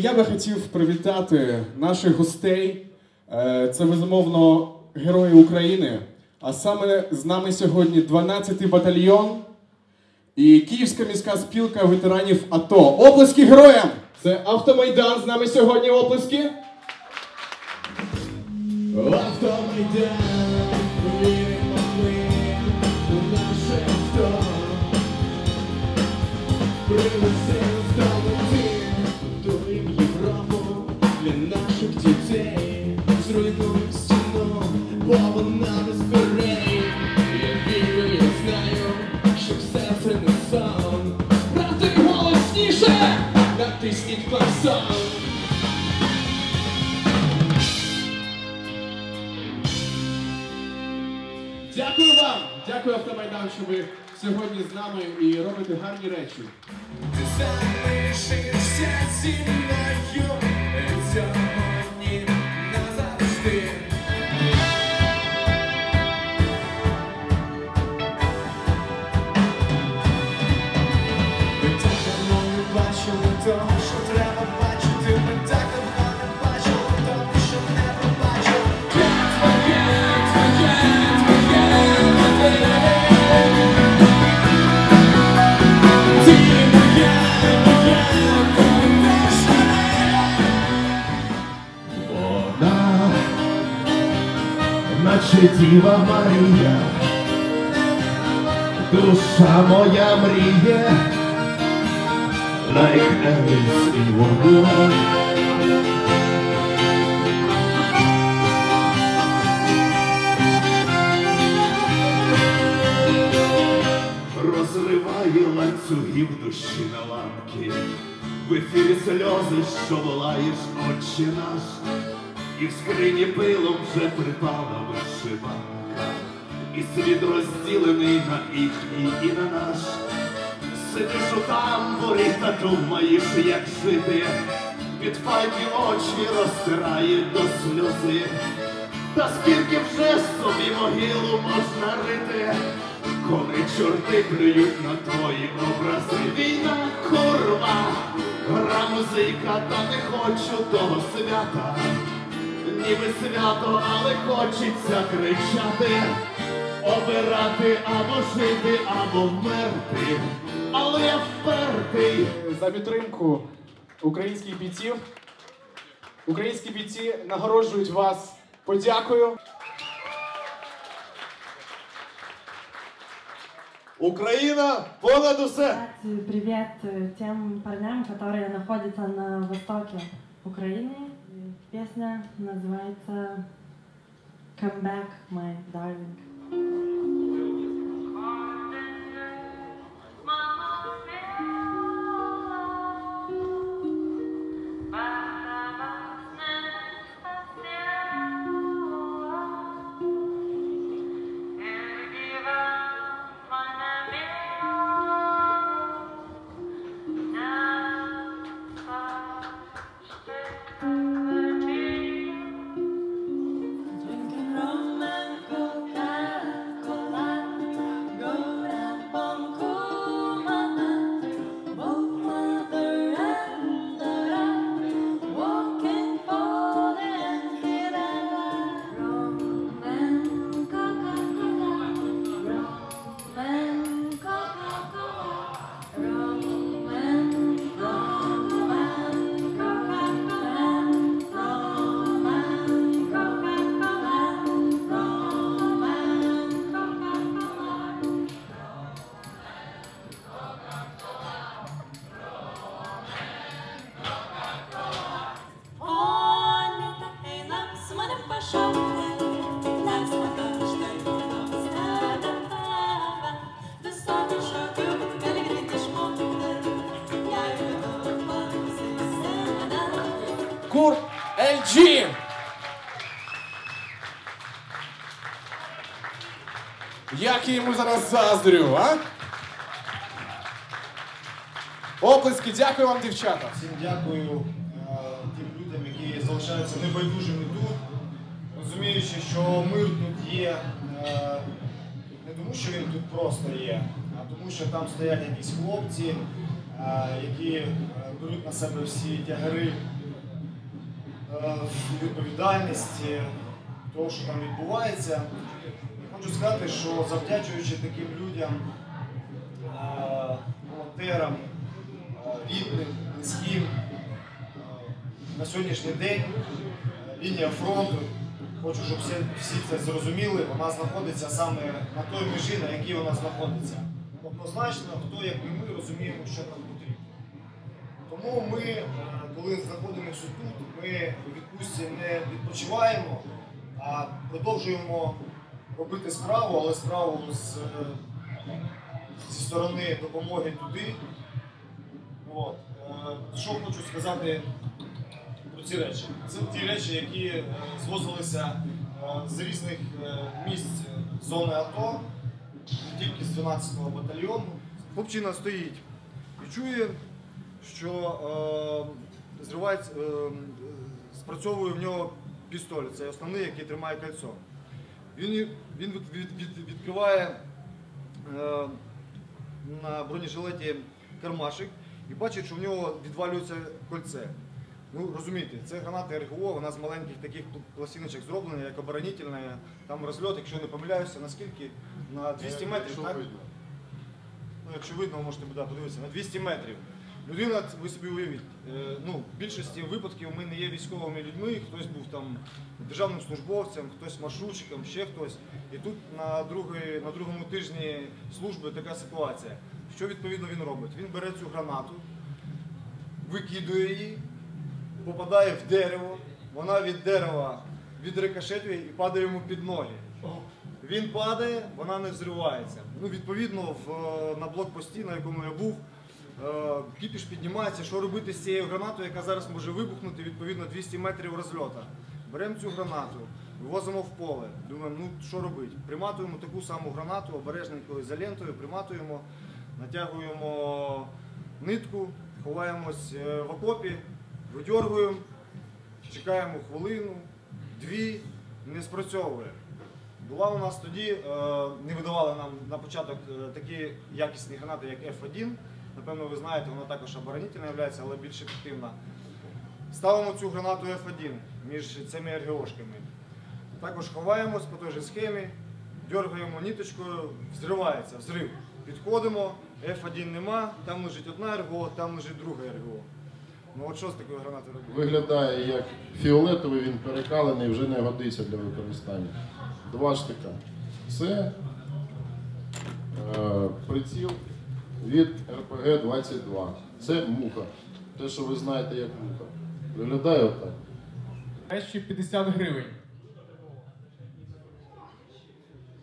Я би хотів привітати наших гостей. Е, Це безумовно герої України. А саме з нами сьогодні 12-й батальйон і Київська міська спілка ветеранів АТО. Оплески героям! Це автомайдан з нами сьогодні. Оплески. Автомайдан, віримо Дякую автомайдан, що ви сьогодні з нами і робите гарні речі. Ти залишишся зі назавжди. Наче Діва Марія, душа моя мріє, like Alice. Розриває ланцюгів душі на ламки, в ефірі сльози, що волаєш, отче наш, і в скрині пилом вже припала вишиванка, і світ розділений на їхній і на наш. Сидиш у тамбурі та думаєш, як жити, від файки очі розтирають до сльози. Та скільки вже собі могилу можна рити, коли чорти плюють на твої образи. Війна, курва, гра музика, та не хочу того свята Ніби свято, але хочеться кричати, обирати або жити, або вмерти. Але я впертий. За підтримку українських бійців. Українські бійці нагороджують вас подякою. Україна понад усе! Привет э, тем парням, которые находятся на востоке Украины. Песня называется Come Back, My Darling. Як я йому зараз заздрю, а? Оплески, дякую вам, дівчата. Всім дякую е, тим людям, які залишаються небайдужими тут, розуміючи, що мир тут є е, не тому, що він тут просто є, а тому, що там стоять якісь хлопці, е, які беруть на себе всі тягари відповідальності того, що там відбувається. Хочу сказати, що завдячуючи таким людям, е, волонтерам, е, рідним, близьким, е, на сьогоднішній день лінія фронту, хочу, щоб всі, це зрозуміли, вона знаходиться саме на той межі, на якій вона знаходиться. Однозначно, хто, як і ми, розуміємо, що нам потрібно. Тому ми, коли знаходимося тут, ми відпустці не відпочиваємо, а продовжуємо робити справу, але справу з, зі сторони допомоги туди. От. Е, Що хочу сказати про ці речі? Це ті речі, які е, звозилися е, з різних місць зони АТО, тільки з 12-го батальйону. Хлопчина стоїть і чує, що е, зривається, е, спрацьовує в нього пістоль. Це основний, який тримає кольцо. Він, він від, від, від, відкриває е, на бронежилеті кармашик і бачить, що в нього відвалюється кольце. Ну, розумієте, це граната РГО, вона з маленьких таких пластиночок зроблена, як оборонительна. Там розльот, якщо не помиляюся, наскільки? На 200 метрів, так? Ну, якщо видно, ви можете подивитися, на 200 метрів. Людина, ви собі уявіть, е, ну, в більшості випадків ми не є військовими людьми, хтось був там державним службовцем, хтось маршрутчиком, ще хтось. І тут на, другий, на другому тижні служби така ситуація. Що відповідно він робить? Він бере цю гранату, викидує її, попадає в дерево, вона від дерева відрикошетує і падає йому під ноги. Він падає, вона не взривається. Ну, відповідно, в, е, на блокпості, на якому я був, кіпіш піднімається, що робити з цією гранатою, яка зараз може вибухнути відповідно 200 метрів розльота. Беремо цю гранату, вивозимо в поле. Думаємо, ну що робити? Приматуємо таку саму гранату, обережненько ізолентою, приматуємо, натягуємо нитку, ховаємось е, в окопі, видьоргуємо, чекаємо хвилину, дві, не спрацьовує. Була у нас тоді, е, не видавали нам на початок е, такі якісні гранати, як F1. Напевно, ви знаєте, вона також оборонительна є, але більш ефективна. Ставимо цю гранату F1 між цими РГОшками. Також ховаємось по той же схемі, дергаємо ниточкою, взривається, взрив. Підходимо, F1 нема, там лежить одна РГО, там лежить друга РГО. Ну от що з такою гранатою робити? Виглядає як фіолетовий, він перекалений, вже не годиться для використання. Два штика. Це е, приціл від РПГ-22. Це муха. Те, що ви знаєте як муха. Виглядає отак. Речі 50 гривень.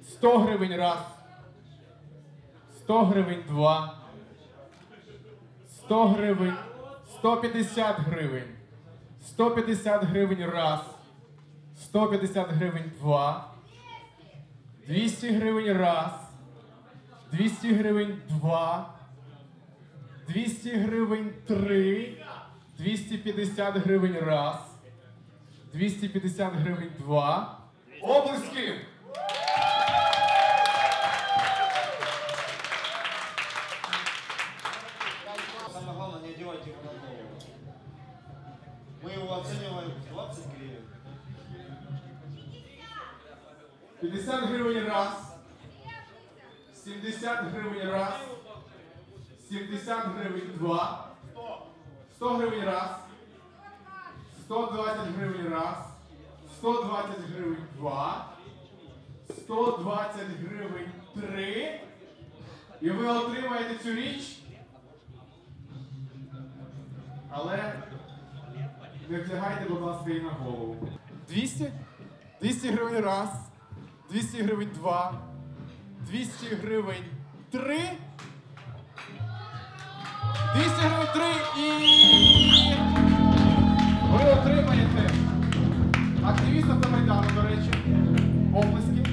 100 гривень раз. 100 гривень два. 100 гривень. 150 гривень. 150 гривень раз. 150 гривень два. 200 гривень раз. 200 гривень два. 200 гривень три. 250 гривень раз. 250 гривень два. Облески! Самое главное, не одевайте его на голову. Мы его оцениваем 20 гривен. 50 гривень раз. 70 гривень раз. 70 гривень два. 100 гривень раз. 120 гривень раз. 120 гривень два. 120 гривень три. І ви отримаєте цю річ. Але не вдягайте, будь ласка, її на голову. 200? 200 гривень раз. 200 гривень два. 200 гривень 3. 200 гривень 3 і ви отримаєте активіста та Майдану, до речі, оплески.